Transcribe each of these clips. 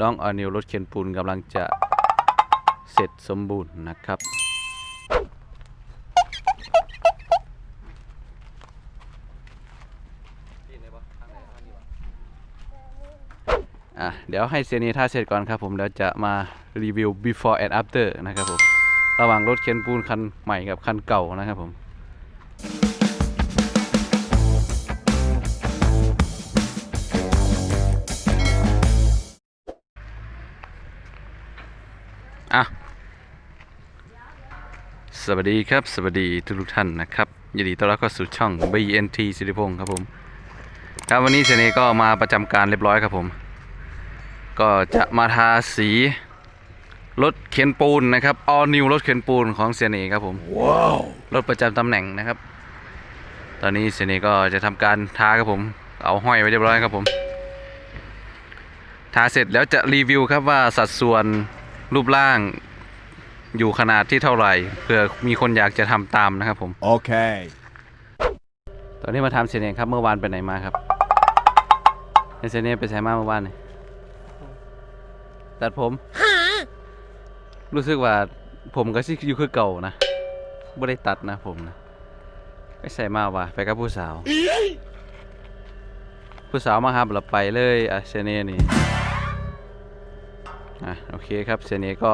น้องออนิวรถเข็นปูนกำลังจะเสร็จสมบูรณ์นะครับ อะ เดี๋ยวให้เซนีท่าเสร็จก่อนครับผม เดี๋ยวจะมารีวิว before and after นะครับผม ระหว่างรถเข็นปูนคันใหม่กับคันเก่านะครับผม อะสวัสดีครับ สวัสดีทุกทุกๆท่านนะครับยินดีต้อนรับเข้าสู่ช่อง BNT สิริพงศ์ครับผม ครับวันนี้เซนีก็มาประจำการเรียบร้อยครับผม ก็จะมาทาสีรถเข็นปูนนะครับ all new รถเข็นปูนของเซนีครับผมว้าวรถประจำตำแหน่งนะครับ ตอนนี้เซนีก็จะทำการทาครับผม เอาห้อยไว้เรียบร้อยครับผมทาเสร็จแล้วจะรีวิวครับว่าสัดส่วน รูปร่างอยู่ขนาดที่เท่าไหร่เผื่อมีคนอยากจะทำตามนะครับผม Okay. ตอนนี้มาทำเสร็จเองครับเมื่อวานไปไหนมาครับเซเน่ไปใช้มาเมื่อวานนี่ตัดผม รู้สึกว่าผมก็สิอยู่คือเก่านะไม่ได้ตัดนะผมนะไปใส่มาว่ะไปกับผู้สาว ผู้สาวมาครับเราไปเลยอะเซเน่นี่ อะโอเคครับเซเน่ก็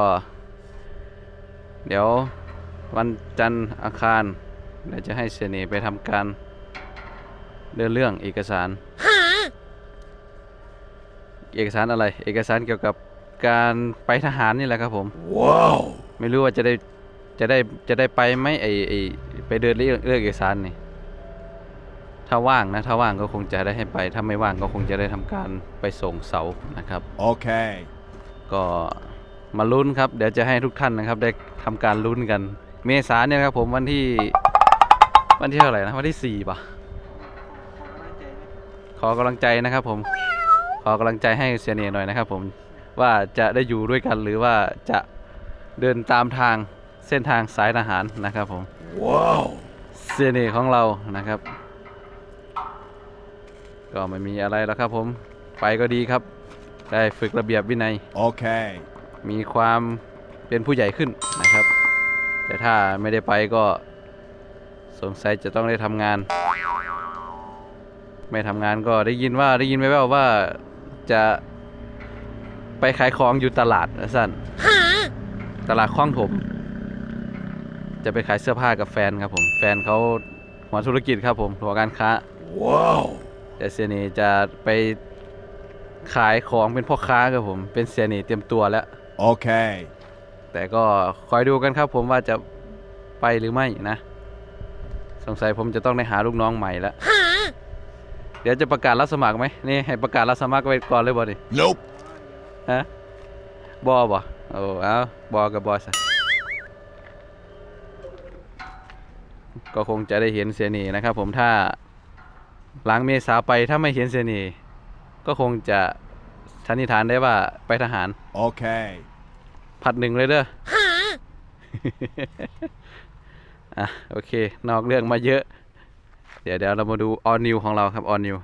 เดี๋ยววันจันทร์อังคารเดี๋ยวจะให้เซเน่ไปทำการเดินเรื่องเอกสาร เอกสารอะไร เอกสารเกี่ยวกับการไปทหารนี่แหละครับผม Wow. ไม่รู้ว่าจะได้จะได้จะได้ไปไหมไอไอไปเดินเรื่องเรื่องเอกสารนี่ ถ้าว่างนะ ถ้าว่างก็คงจะได้ให้ไป ถ้าไม่ว่างก็คงจะได้ทำการไปส่งเสานะครับ Okay. ก็มาลุ้นครับ เดี๋ยวจะให้ทุกท่านนะครับ ได้ทำการลุ้นกัน เมษาเนี่ยครับผมวันที่ วันที่เท่าไหร่นะวันที่สี่ป่ะ ขอกำลังใจนะครับผม ขอกำลังใจให้เซียเนียหน่อยนะครับผมว่าจะได้อยู่ด้วยกันหรือว่าจะเดินตามทางเส้นทางสายทหารนะครับผม Wow. เซียเนียของเรานะครับ ก็ไม่มีอะไรแล้วครับผม ไปก็ดีครับ ได้ฝึกระเบียบวินัย Okay. มีความเป็นผู้ใหญ่ขึ้นนะครับ แต่ถ้าไม่ได้ไปก็สงสัยจะต้องได้ทำงาน ไม่ทำงานก็ได้ยินว่าได้ยินแว่วๆว่าจะไปขายของอยู่ตลาดนะสั้นตลาดคลองถม จะไปขายเสื้อผ้ากับแฟนครับผม แฟนเขาหัวธุรกิจครับผมหัวการค้า Wow. แต่เสียเนจะไป ขายของเป็นพ่อค้าครับผม เป็นเสียเนเตรียมตัวแล้ว Okay. แต่ก็คอยดูกันครับผมว่าจะไปหรือไม่นะ สงสัยผมจะต้องได้หาลูกน้องใหม่แล้ว เดี๋ยวจะประกาศรับสมัครไหมนี่ให้ประกาศรับสมัครไว้ก่อนเลยบ่ดิ Nope. ฮะบอบ่โอ้เอาบอกับบอสก็คงจะได้เห็นเสียหนีนะครับผมถ้าหลังเมษาไปถ้าไม่เห็นเสียหนี ก็คงจะสันนิษฐานได้ว่าไปทหาร Okay. ผัดหนึ่งเลยเด้อ อะโอเค นอกเรื่องมาเยอะ เดี๋ยวเดี๋ยวเรามาดูออนิวของเราครับออนิว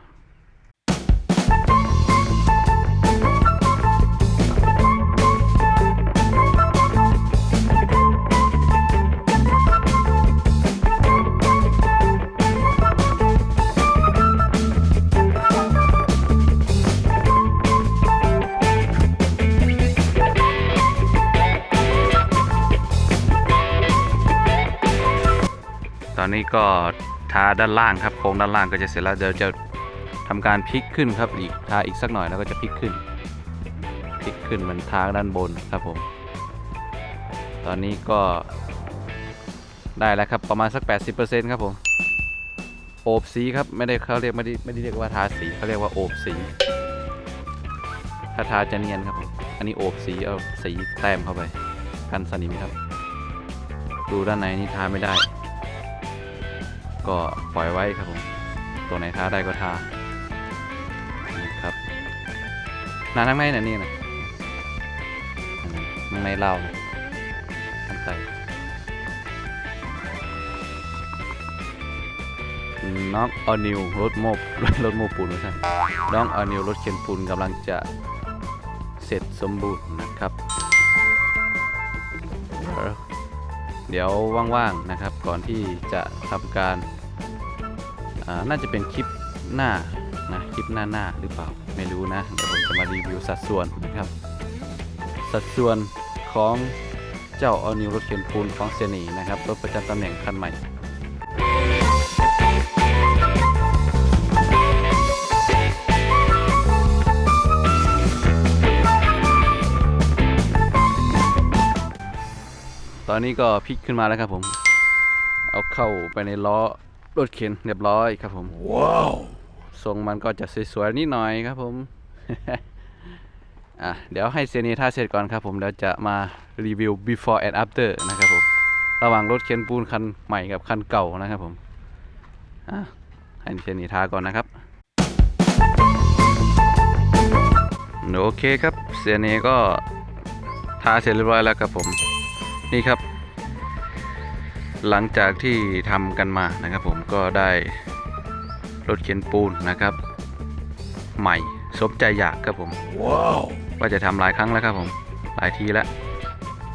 ก็ทาด้านล่างครับโครงด้านล่างก็จะเสร็จแล้วเดี๋ยวจะทำการพลิกขึ้นครับอีกทาอีกสักหน่อยแล้วก็จะพลิกขึ้นพลิกขึ้นเหมือนทางด้านบนครับผม ตอนนี้ก็ได้แล้วครับประมาณสัก 80%ครับผมโอบสีครับไม่ได้เขาเรียกไม่ได้ไม่ได้เรียกว่าทาสีเขาเรียกว่าโอบสีถ้าทาจะเนียนครับผมอันนี้โอบสีเอาสีแต้มเข้าไป กันสนิมครับ ดูด้านในนี่ทาไม่ได้ ก็ปล่อยไว้ครับผมตัวไหนท้าได้ก็ท้านะครับนาทั้งในน่ะนี่นะข้งในเรานะข้างใต้น้องออนิวรถโมบรถโมปูนใช่น้องออนิวรถเข็นปูนกำลังจะเสร็จสมบูรณ์นะครับ เดี๋ยวว่างๆนะครับ ก่อนที่จะทำการ น่าจะเป็นคลิปหน้านะคลิปหน้าหน้าหรือเปล่าไม่รู้นะเดี๋ยวผมจะมารีวิวสัดส่วนนะครับ สัดส่วนของเจ้าออนิวรถเข็นปูนของเซนีนะครับรถประจำตำแหน่งคันใหม่ตอนนี้ก็พลิกขึ้นมาแล้วครับผม เอาเข้าไปในล้อ รถเข็นเรียบร้อยครับผม Wow. ทรงมันก็จะสวยๆนิดหน่อยครับผมอะเดี๋ยวให้เซนีท่าเสร็จก่อนครับผมเดี๋ยวจะมารีวิว before and after นะครับผมระหว่างรถเข็นปูนคันใหม่กับคันเก่านะครับผมอะให้เซนีท่าก่อนนะครับโอเคครับเซนีก็ทาเสร็จเรียบร้อยแล้วครับผมนี่ครับ หลังจากที่ทำกันมานะครับผมก็ได้รถเข็นปูนนะครับ ใหม่สมใจอยากครับผม Wow. ว่าจะทำหลายครั้งแล้วครับผมหลายทีแล้ว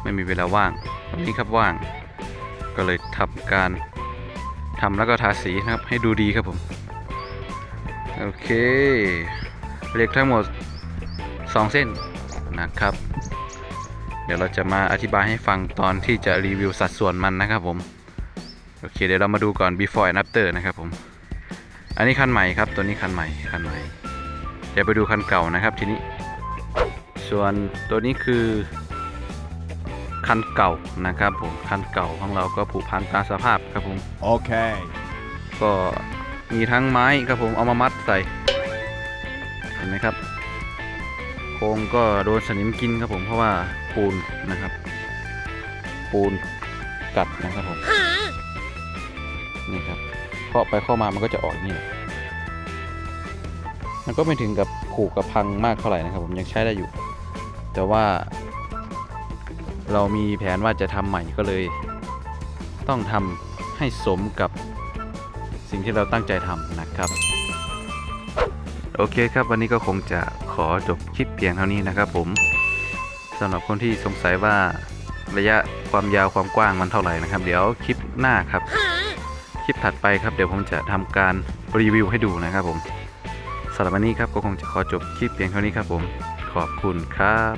ไม่มีเวลาว่างวันนี้ครับว่าง ก็เลยทำการทำแล้วก็ทาสีนะครับ ให้ดูดีครับผมโอเคเหล็กทั้งหมด 2 เส้นนะครับ เดี๋ยวเราจะมาอธิบายให้ฟังตอนที่จะรีวิวสัดส่วนมันนะครับผมโอเคเดี๋ยวเรามาดูก่อน before and after นะครับผมอันนี้คันใหม่ครับตัวนี้คันใหม่คันใหม่เดี๋ยวไปดูคันเก่านะครับทีนี้ ส่วนตัวนี้คือคันเก่านะครับผมคันเก่าของเราก็ผุพังตามสภาพครับผม Okay. ก็มีทั้งไม้ครับผมเอามามัดใส่เห็นไหมครับโครงก็โดนสนิมกินครับผมเพราะว่า ปูนนะครับ ปูนกัดนะครับผมนี่ครับเคาะไปเคาะมามันก็จะออกนี่แหละมันก็ไม่ถึงกับขูกกับพังมากเท่าไหร่นะครับ ผมยังใช้ได้อยู่ แต่ว่า เรามีแผนว่าจะทำใหม่ก็เลย ต้องทำให้สมกับสิ่งที่เราตั้งใจทำนะครับ โอเคครับวันนี้ก็คงจะขอจบคลิปเพียงเท่านี้นะครับผม สำหรับคนที่สงสัยว่าระยะความยาวความกว้างมันเท่าไหร่นะครับ เดี๋ยวคลิปหน้าครับ คลิปถัดไปครับเดี๋ยวผมจะทำการรีวิวให้ดูนะครับผมสำหรับวันนี้ครับก็คงจะขอจบคลิปเพียงเท่านี้ครับผมขอบคุณครับ